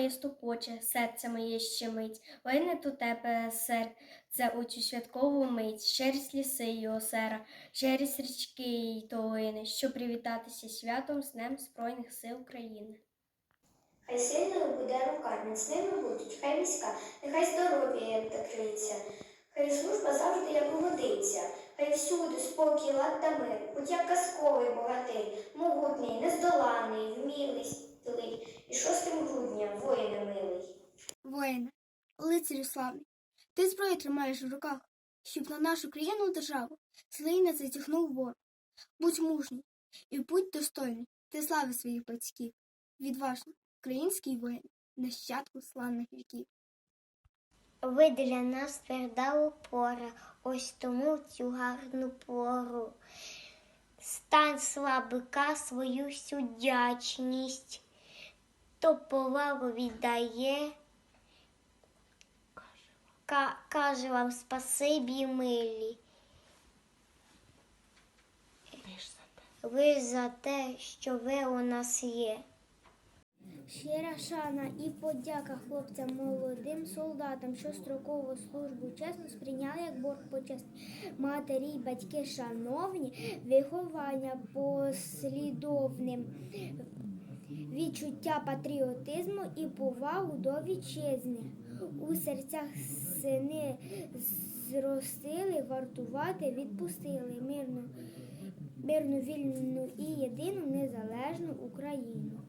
Моє ступоче, серце моє щемить, лине до тебе серце у цю святкову мить, через ліси й озера, через річки й долини, щоб привітатися святом з Днем Збройних сил України. Хай сильною буде рука, міцними будуть, хай міська, нехай здоров'я як докриється, хай служба завжди як годиться, хай всюди спокій, лад та мир, будь як казковий богатий, могутній, нездоланий, вмілий, і милий. Воїне, лицарю славний, ти зброю тримаєш в руках, щоб на нашу країну державу злий не затягнув ворог. Будь мужній і будь достойний, ти слави своїх батьків, відважний український воїн, нащадку славних віків. Ви для нас тверда опора, ось тому в цю гарну пору. Стань слабика свою всю вдячність, то повагу віддає. Ка- каже вам спасибі, милі. Ви за те, що ви у нас є. Щира шана і подяка хлопцям молодим солдатам, що строкову службу чесно сприйняли як борг почесний. Матері й батьки шановні, виховання послідовним, відчуття патріотизму і повагу до вітчизни. У серцях сини зростили, вартувати, відпустили мирну, мирну, вільну і єдину незалежну Україну.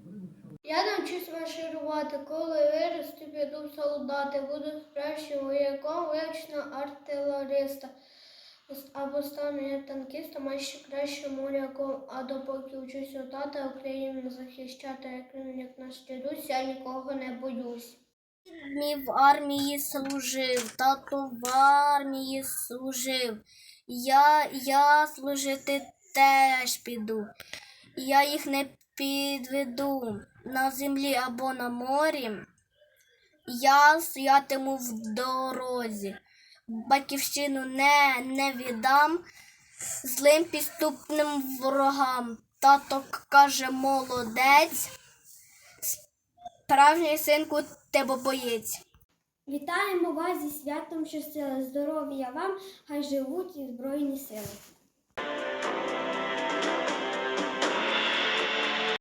Я навчусь марширувати, коли виросту, піду в солдати, буду справжнім вояком, вивчено артилериста. Або стану я танкістом, а ще краще моряком. А допоки вчусь у тата Україну захищати, як, він як наш дідусь, я нікого не боюсь. Мій в армії служив, тато в армії служив. Я, я служити теж піду. Я їх не підведу на землі або на морі. Я стоятиму в дорозі. Батьківщину не, не віддам злим підступним ворогам. Тато каже молодець. Справжній синку тебе боєць. Вітаємо вас зі святом щастя, здоров'я вам, хай живуть і збройні сили.